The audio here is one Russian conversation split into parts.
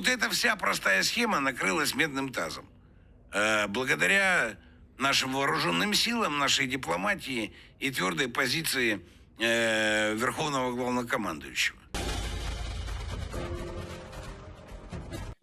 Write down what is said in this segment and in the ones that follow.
Вот эта вся простая схема накрылась медным тазом. Э, благодаря нашим вооруженным силам, нашей дипломатии и твердой позиции э, Верховного Главнокомандующего.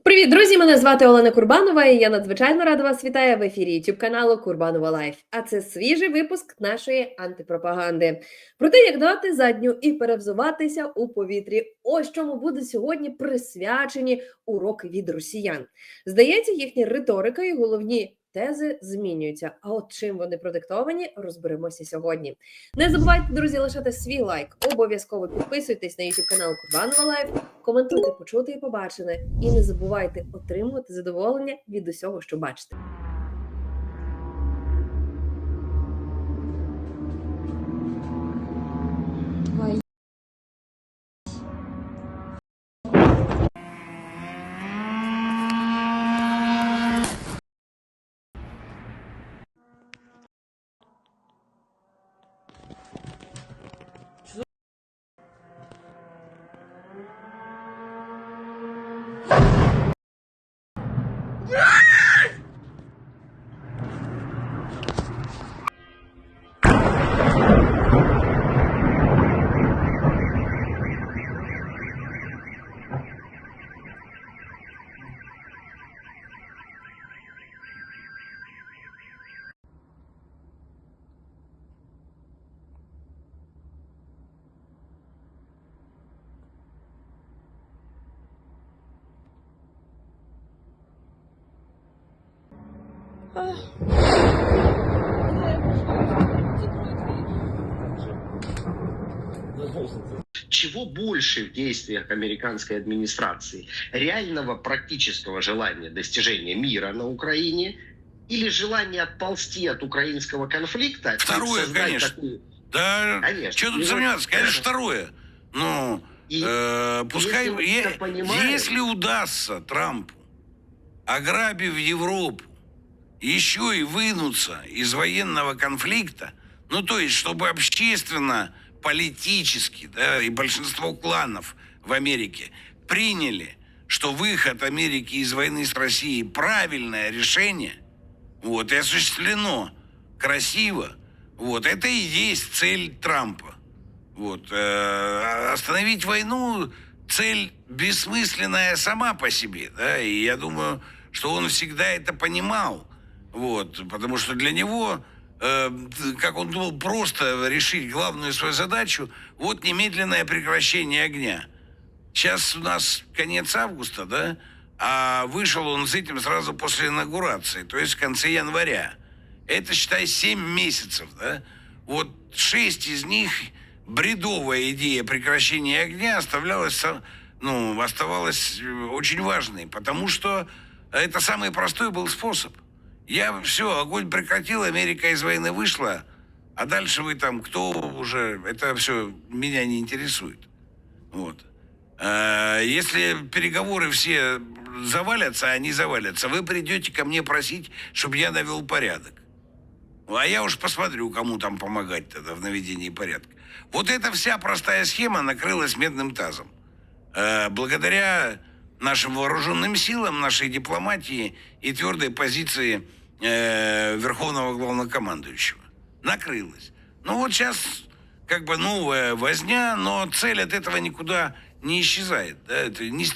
Привіт, друзі! Мене звати Олена Курбанова, і я надзвичайно рада вас вітаю в ефірі YouTube каналу Курбанова Лайф. А це свіжий випуск нашої антипропаганди про те, як дати задню і перевзуватися у повітрі. Ось чому будуть сьогодні присвячені уроки від росіян. Здається, їхня риторика і головні тези змінюються. А от чим вони продиктовані, розберемося сьогодні. Не забувайте, друзі, лишати свій лайк. Обов'язково підписуйтесь на YouTube канал Курбанова Лайф, коментуйте, почути і побачене. І не забувайте отримувати задоволення від усього, що бачите. Чего больше в действиях американской администрации? Реального практического желания достижения мира на Украине или желание отползти от украинского конфликта? Второе, конечно. такую- Да, Конечно. что тут сомневаться? Конечно, второе. Ну, И э, пускай, если е- это понимаем- если удастся Трампу, ограбив Европу, еще и вынуться из военного конфликта, ну, то есть, чтобы общественно, политически, да, и большинство кланов в Америке приняли, что выход Америки из войны с Россией правильное решение, вот, и осуществлено красиво, вот, это и есть цель Трампа. Вот, э, остановить войну цель бессмысленная сама по себе, да, и я думаю, что он всегда это понимал, вот, потому что для него, как он думал, просто решить главную свою задачу, вот немедленное прекращение огня. Сейчас у нас конец августа, да, а вышел он с этим сразу после инаугурации, то есть в конце января. Это, считай, 7 месяцев, да. Вот 6 из них бредовая идея прекращения огня оставлялась, ну, оставалась э, очень важной, потому что это самый простой был способ. Я все, огонь прекратил, Америка из войны вышла, а дальше вы там, кто уже, это все меня не интересует. Вот. А, Если переговоры все завалятся, а они завалятся, вы придете ко мне просить, чтобы я навел порядок. А я уж посмотрю, кому там помогать тогда в наведении порядка. Вот эта вся простая схема накрылась медным тазом. Э, Благодаря нашим вооруженным силам, нашей дипломатии и твердой позиции э, Верховного Главнокомандующего. Накрылась. Ну вот сейчас как бы новая возня, но цель от этого никуда не исчезает. Да? Это не,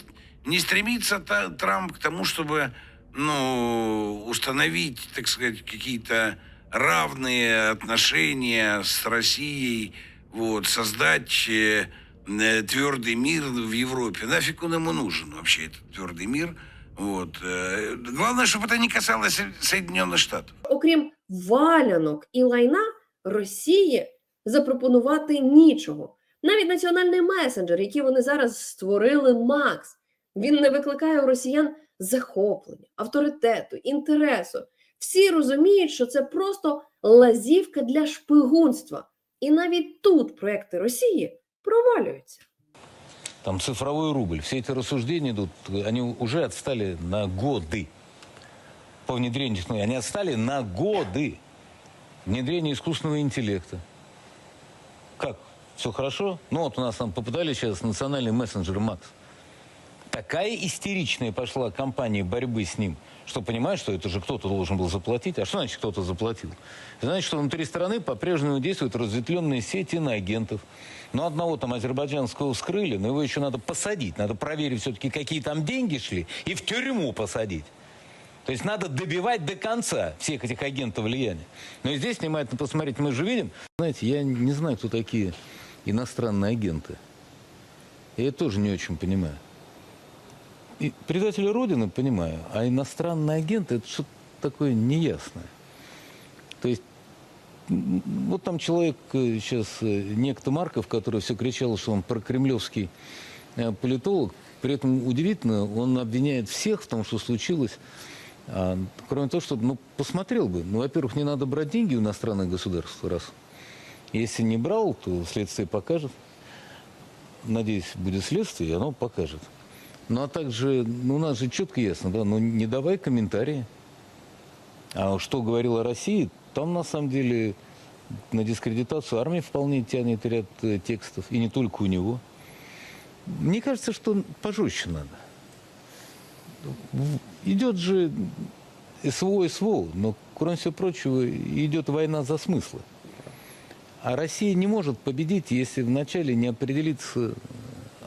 не стремится та- Трамп к тому, чтобы ну, установить, так сказать, какие-то равные отношения с Россией, вот, создать э, э, твердый мир в Европе. Нафиг он ему нужен вообще, этот твердый мир? Вот. э, Главное, чтобы это не касалось Соединенных Штатов. Окрім валянок і лайна, Росії запропонувати нічого. Навіть національний месенджер, який вони зараз створили, Макс, він не викликає у росіян захоплення, авторитету, інтересу. Всі розуміють, що це просто лазівка для шпигунства. І навіть тут проекти Росії провалюються. Там цифровой рубль. Все эти рассуждения идут, они уже отстали на годы. По внедрению технологий. Они отстали на годы. Внедрение искусственного интеллекта. Как? Все хорошо? Ну вот у нас там попытались сейчас национальный мессенджер Макс. Такая истеричная пошла кампания борьбы с ним, что понимаешь, что это же кто-то должен был заплатить. А что значит кто-то заплатил? Значит, что внутри страны по-прежнему действуют разветвленные сети на агентов. Но одного там азербайджанского скрыли, но его еще надо посадить. Надо проверить все-таки, какие там деньги шли, и в тюрьму посадить. То есть надо добивать до конца всех этих агентов влияния. Но и здесь внимательно посмотреть, мы же видим. Знаете, я не знаю, кто такие иностранные агенты. Я это тоже не очень понимаю. И предатели Родины понимаю, а иностранные агенты это что-то такое неясное. То есть вот там человек сейчас, некто Марков, который все кричал, что он прокремлевский э, политолог, при этом удивительно, он обвиняет всех в том, что случилось, а, кроме того, что, ну, посмотрел бы. Ну, во-первых, не надо брать деньги у иностранных государств, раз. Если не брал, то следствие покажет. Надеюсь, будет следствие, и оно покажет. Ну, а также, ну, у нас же четко ясно, да, ну, не давай комментарии. А что говорил о России, там, на самом деле, на дискредитацию армии вполне тянет ряд э, текстов, и не только у него. Мне кажется, что пожестче надо. Идет же СВО СВО, но, кроме всего прочего, идет война за смыслы. А Россия не может победить, если вначале не определится,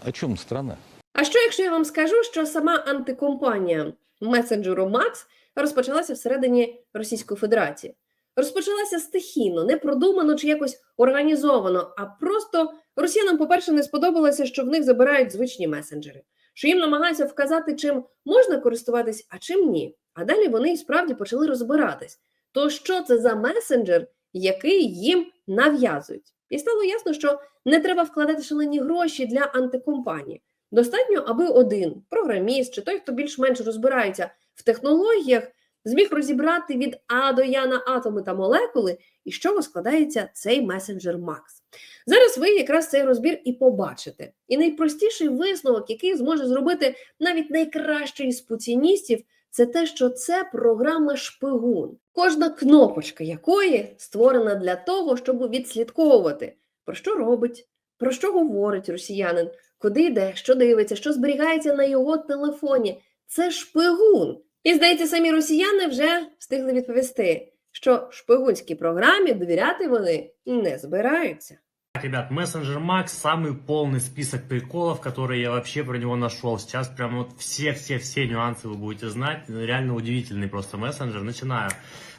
о чем страна. А що, якщо я вам скажу, що сама антикомпанія месенджеру Макс розпочалася всередині Російської Федерації? Розпочалася стихійно, не продумано чи якось організовано, а просто росіянам, по-перше, не сподобалося, що в них забирають звичні месенджери, що їм намагаються вказати, чим можна користуватись, а чим ні. А далі вони і справді почали розбиратись. То що це за месенджер, який їм нав'язують? І стало ясно, що не треба вкладати шалені гроші для антикомпанії. Достатньо, аби один програміст чи той, хто більш-менш розбирається в технологіях, зміг розібрати від А до Я на атоми та молекули, і з чого складається цей месенджер Макс. Зараз ви якраз цей розбір і побачите. І найпростіший висновок, який зможе зробити навіть найкращий з путіністів, це те, що це програма шпигун, кожна кнопочка якої створена для того, щоб відслідковувати, про що робить, про що говорить росіянин, куди йде, що дивиться, що зберігається на його телефоні. Це шпигун. І здається, самі росіяни вже встигли відповісти, що шпигунській програмі довіряти вони не збираються. Так, ребят, мессенджер Max самый полный список приколов, которые я вообще про него нашел. Сейчас прям вот все-все-все нюансы вы будете знать. Реально удивительный просто мессенджер. Начинаю.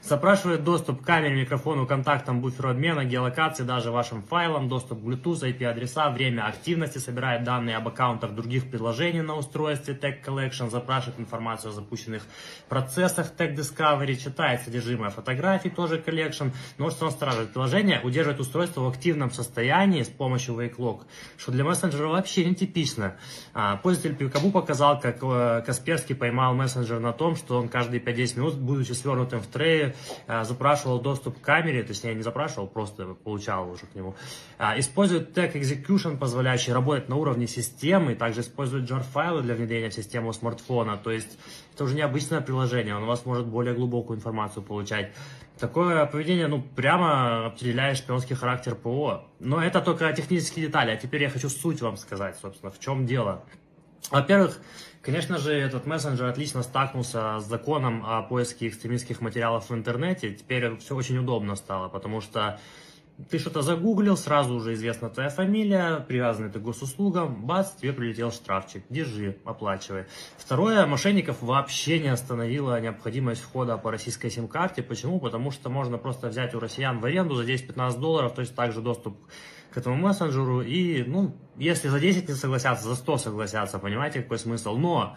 Запрашивает доступ к камере, микрофону, контактам, буферу обмена, геолокации, даже вашим файлам, доступ к Bluetooth, IP-адреса, время активности, собирает данные об аккаунтах других приложений на устройстве Tag Collection, запрашивает информацию о запущенных процессах Tag Discovery, читает содержимое фотографий, тоже Collection, но что он страживает приложение, удерживает устройство в активном состоянии с помощью WakeLock, что для мессенджера вообще нетипично. А, Пользователь Пикабу показал, как э, Касперский поймал мессенджер на том, что он каждые 5-10 минут, будучи свернутым в трее, запрашивал доступ к камере, точнее не запрашивал, просто получал уже к нему. А, Использует Tag Execution, позволяющий работать на уровне системы, также использует jar-файлы для внедрения в систему смартфона, то есть это уже необычное приложение, он у вас может более глубокую информацию получать. Такое поведение, ну, прямо определяет шпионский характер ПО. Но это только технические детали, а теперь я хочу суть вам сказать, собственно, в чем дело. Во-первых, конечно же, этот мессенджер отлично стакнулся с законом о поиске экстремистских материалов в интернете. Теперь все очень удобно стало, потому что ты что-то загуглил, сразу уже известна твоя фамилия, привязанный ты к госуслугам, бац, тебе прилетел штрафчик, держи, оплачивай. Второе, мошенников вообще не остановила необходимость входа по российской сим-карте. Почему? Потому что можно просто взять у россиян в аренду за 10-15 долларов, то есть также доступ к этому мессенджеру. И, ну, если за 10 не согласятся, за 100 согласятся, понимаете, какой смысл? Но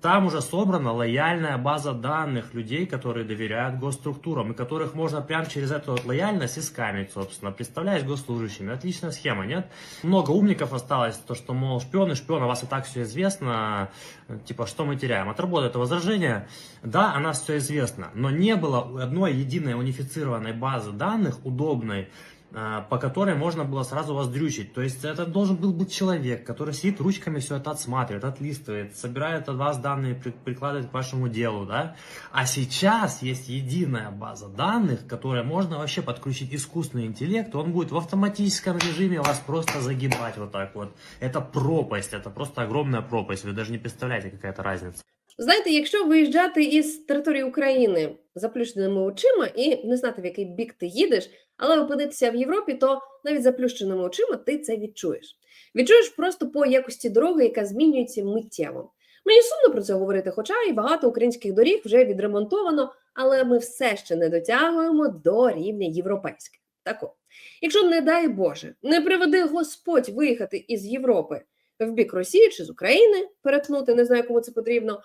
там уже собрана лояльная база данных людей, которые доверяют госструктурам, и которых можно прямо через эту вот лояльность и скамить, собственно, представляясь госслужащими. Отличная схема, нет? Много умников осталось, то, что, мол, шпионы, у вас и так все известно, типа, что мы теряем? Отработает это возражение. Да, о нас все известно, но не было одной единой унифицированной базы данных, удобной, по которой можно было сразу вас дрючить. То есть это должен был быть человек, который сидит ручками все это отсматривает, отлистывает, собирает от вас данные, при- прикладывает к вашему делу, да. А сейчас есть единая база данных, которая можно вообще подключить искусственный интеллект, он будет в автоматическом режиме вас просто загибать вот так вот. Это пропасть, это просто огромная пропасть, вы даже не представляете, какая это разница. Знаєте, якщо виїжджати із території України заплющеними очима і не знати, в який бік ти їдеш, але опинитися в Європі, то навіть заплющеними очима ти це відчуєш. Відчуєш просто по якості дороги, яка змінюється миттєво. Мені сумно про це говорити, хоча і багато українських доріг вже відремонтовано, але ми все ще не дотягуємо до рівня європейських. Так от, якщо, не дай Боже, не приведи Господь виїхати із Європи в бік Росії чи з України, перетнути, не знаю, кому це потрібно,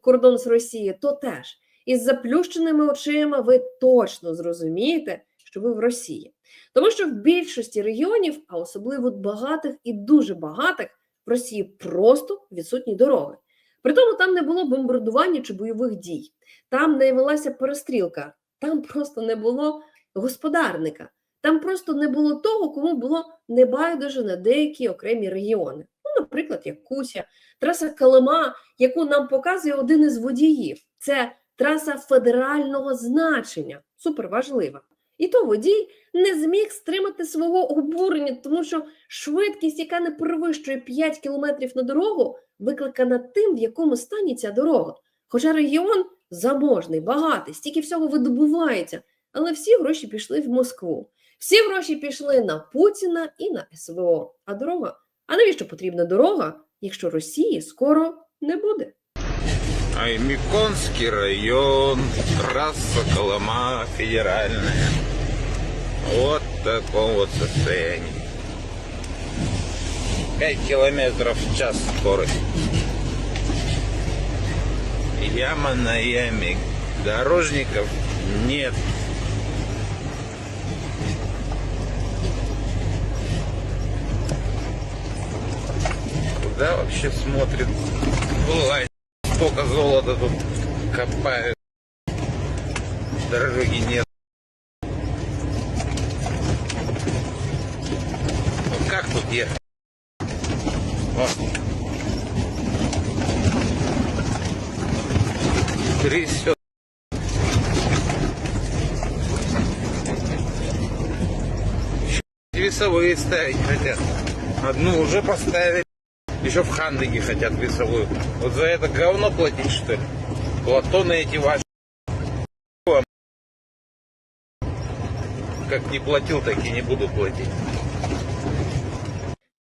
кордон з Росії, то теж із заплющеними очима ви точно зрозумієте, що ви в Росії. Тому що в більшості регіонів, а особливо багатих і дуже багатих, в Росії просто відсутні дороги. При тому там не було бомбардування чи бойових дій, там не велася перестрілка, там просто не було господарника, там просто не було того, кому було небайдуже на деякі окремі регіони. Наприклад, як Куся, траса Калима, яку нам показує один із водіїв. Це траса федерального значення, суперважлива. І то водій не зміг стримати свого обурення, тому що швидкість, яка не перевищує 5 км на дорогу, викликана тим, в якому стані ця дорога. Хоча регіон заможний, багатий, стільки всього видобувається, але всі гроші пішли в Москву. Всі гроші пішли на Путіна і на СВО. А дорога? А навіщо потрібна дорога, якщо Росії скоро не буде? Аймиконский район, трасса Колыма федеральная. Вот в таком вот состоянии. 5 километров в час скорость. Яма на яме. Дорожников нет. Куда вообще смотрит? Ой, столько золота тут копают. Дороги нет. Ну как тут ехать? О. Трясет. Весовые ставить хотят. Одну уже поставили. Еще в Хандыге хотят весовую. Вот за это говно платить, что ли? Платоны эти ваши. Как не платил, так и не буду платить.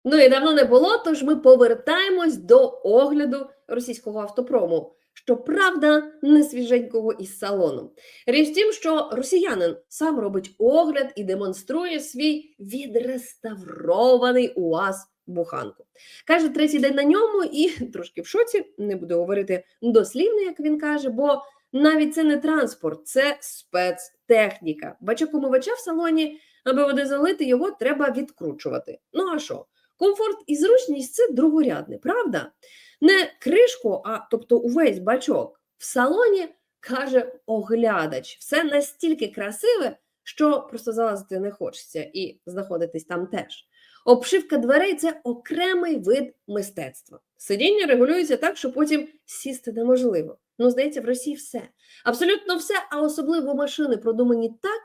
Ну і давно не було, тож ми повертаємось до огляду російського автопрому. Щоправда, не свіженького із салону. Річ в тім, що росіянин сам робить огляд і демонструє свій відреставрований УАЗ буханку. Каже, третій день на ньому і трошки в шоці, не буду говорити дослівно, як він каже, бо навіть це не транспорт, це спецтехніка. Бачок умивача в салоні, аби води залити, його треба відкручувати. Ну а що? Комфорт і зручність це другорядне, правда? Не кришку, а тобто увесь бачок в салоні каже оглядач. Все настільки красиве, що просто залазити не хочеться і знаходитись там теж. Обшивка дверей це окремий вид мистецтва. Сидіння регулюється так, що потім сісти неможливо. Ну, здається, в Росії все. Абсолютно все, а особливо машини продумані так,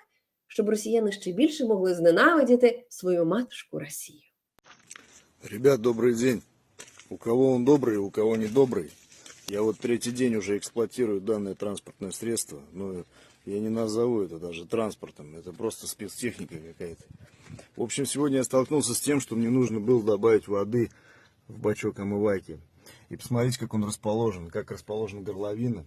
щоб росіяни ще більше могли зненавидіти свою матушку Росію. Ребят, добрый день. У кого он добрый, у кого не добрый. Я вот третий день уже эксплуатирую данное транспортное средство. Но я не назову это даже транспортом. Это просто спецтехника какая-то. В общем, сегодня я столкнулся с тем, что мне нужно было добавить воды в бачок омывайки. И посмотрите, как он расположен, как расположена горловина.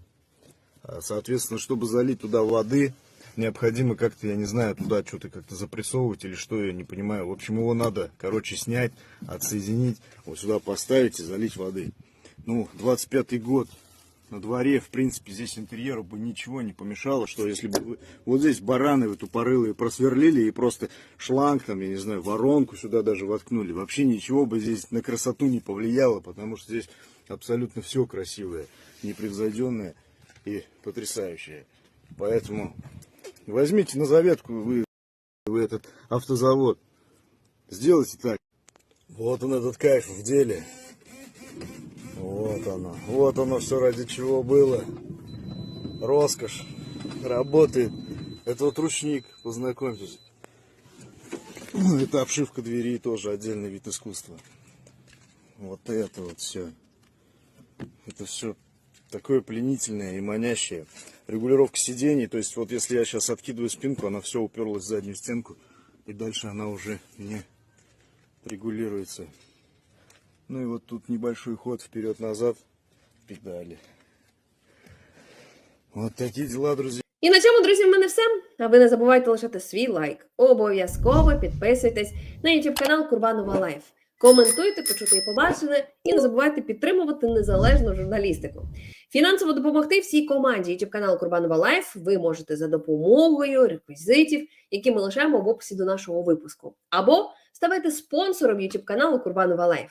А, Соответственно, чтобы залить туда воды, необходимо как-то, я не знаю, туда что-то как-то запрессовывать или что, я не понимаю. В общем, его надо, короче, снять, отсоединить, вот сюда поставить и залить воды. Ну, 25-й год на дворе, в принципе, здесь интерьеру бы ничего не помешало, что если бы вы- вот здесь бараны вы тупорылые просверлили и просто шланг там, я не знаю, воронку сюда даже воткнули, вообще ничего бы здесь на красоту не повлияло, потому что здесь абсолютно все красивое, непревзойденное и потрясающее. Поэтому возьмите на заветку вы, вы этот автозавод. Сделайте так. Вот он этот кайф в деле. Вот оно. Вот оно все ради чего было. Роскошь. Работает. Это вот ручник, познакомьтесь. Это обшивка двери тоже отдельный вид искусства. Вот это вот все. Это все такое пленительное и манящее. Регулировка сидений, то есть вот если я сейчас откидываю спинку, она все уперлась в заднюю стенку, и дальше она уже не регулируется. Ну и вот тут небольшой ход вперед-назад, педали. Вот такие дела, друзья. І на цьому, друзі, в мене все. А ви не забувайте лишати свій лайк. Обов'язково підписуйтесь на YouTube канал Курбанова Лайф. Коментуйте, почути і побачене, і не забувайте підтримувати незалежну журналістику. Фінансово допомогти всій команді YouTube канал Курбанова Лайф ви можете за допомогою реквізитів, які ми лишаємо в описі до нашого випуску, або ставайте спонсором YouTube каналу Курбанова Лайф.